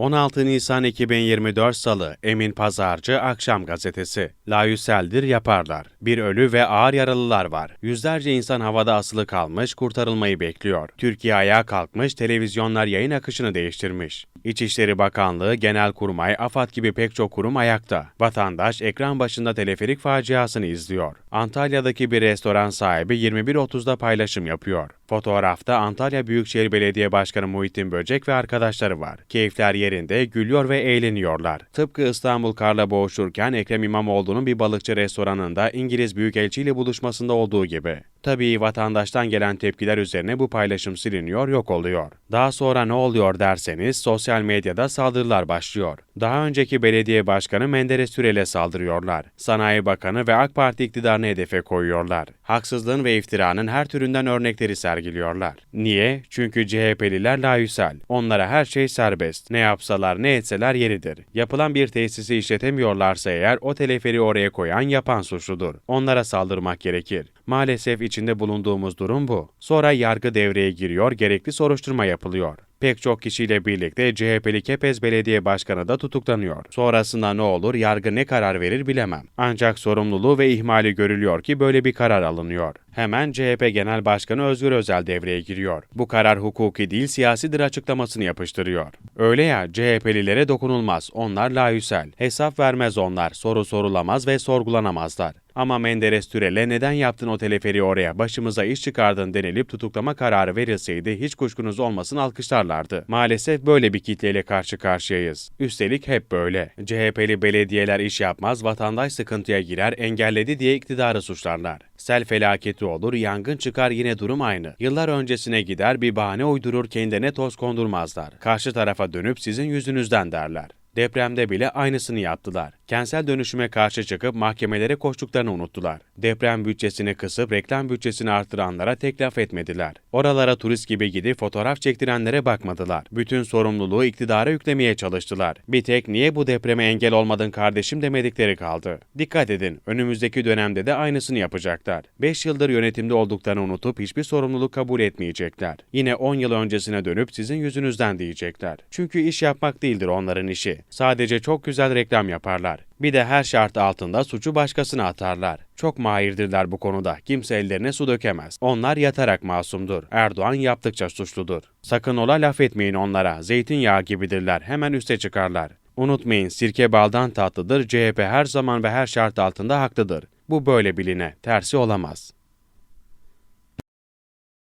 16 Nisan 2024 Salı Emin Pazarcı Akşam Gazetesi. Layüseldir yaparlar. Bir ölü ve ağır yaralılar var. Yüzlerce insan havada asılı kalmış, kurtarılmayı bekliyor. Türkiye ayağa kalkmış, televizyonlar yayın akışını değiştirmiş. İçişleri Bakanlığı, Genelkurmay, AFAD gibi pek çok kurum ayakta. Vatandaş ekran başında teleferik faciasını izliyor. Antalya'daki bir restoran sahibi 21.30'da paylaşım yapıyor. Fotoğrafta Antalya Büyükşehir Belediye Başkanı Muhittin Böcek ve arkadaşları var. Keyifler yerinde, gülüyor ve eğleniyorlar. Tıpkı İstanbul karla boğuşurken Ekrem İmamoğlu'nun bir balıkçı restoranında İngiliz Büyükelçi ile buluşmasında olduğu gibi. Tabii vatandaştan gelen tepkiler üzerine bu paylaşım siliniyor, yok oluyor. Daha sonra ne oluyor derseniz sosyal medyada saldırılar başlıyor. Daha önceki belediye başkanı Menderes Türel'e saldırıyorlar. Sanayi Bakanı ve AK Parti iktidarını hedefe koyuyorlar. Haksızlığın ve iftiranın her türünden örnekleri sergiliyorlar. Niye? Çünkü CHP'liler layüsel. Onlara her şey serbest. Ne yapsalar ne etseler yeridir. Yapılan bir tesisi işletemiyorlarsa eğer o teleferi oraya koyan yapan suçludur. Onlara saldırmak gerekir. Maalesef içinde bulunduğumuz durum bu. Sonra yargı devreye giriyor, gerekli soruşturma yapılıyor. Pek çok kişiyle birlikte CHP'li Kepez Belediye Başkanı da tutuklanıyor. Sonrasında ne olur, yargı ne karar verir bilemem. Ancak sorumluluğu ve ihmali görülüyor ki böyle bir karar alınıyor. Hemen CHP Genel Başkanı Özgür Özel devreye giriyor. Bu karar hukuki değil siyasidir açıklamasını yapıştırıyor. Öyle ya CHP'lilere dokunulmaz, onlar layüsel. Hesap vermez onlar, soru sorulamaz ve sorgulanamazlar. Ama Menderes Türel'e neden yaptın o teleferi oraya, başımıza iş çıkardın denilip tutuklama kararı verilseydi hiç kuşkunuz olmasın alkışlarlardı. Maalesef böyle bir kitleyle karşı karşıyayız. Üstelik hep böyle. CHP'li belediyeler iş yapmaz, vatandaş sıkıntıya girer, engelledi diye iktidarı suçlarlar. Sel felaketi olur, yangın çıkar yine durum aynı. Yıllar öncesine gider bir bahane uydurur kendine toz kondurmazlar. Karşı tarafa dönüp sizin yüzünüzden derler. Depremde bile aynısını yaptılar. Kentsel dönüşüme karşı çıkıp mahkemelere koştuklarını unuttular. Deprem bütçesini kısıp reklam bütçesini arttıranlara tek laf etmediler. Oralara turist gibi gidip fotoğraf çektirenlere bakmadılar. Bütün sorumluluğu iktidara yüklemeye çalıştılar. Bir tek niye bu depreme engel olmadın kardeşim demedikleri kaldı. Dikkat edin, önümüzdeki dönemde de aynısını yapacaklar. 5 yıldır yönetimde olduklarını unutup hiçbir sorumluluk kabul etmeyecekler. Yine 10 yıl öncesine dönüp sizin yüzünüzden diyecekler. Çünkü iş yapmak değildir onların işi. Sadece çok güzel reklam yaparlar. Bir de her şart altında suçu başkasına atarlar. Çok mahirdirler bu konuda. Kimse ellerine su dökemez. Onlar yatarak masumdur. Erdoğan yaptıkça suçludur. Sakın ola laf etmeyin onlara. Zeytinyağı gibidirler. Hemen üste çıkarlar. Unutmayın sirke baldan tatlıdır. CHP her zaman ve her şart altında haklıdır. Bu böyle biline. Tersi olamaz.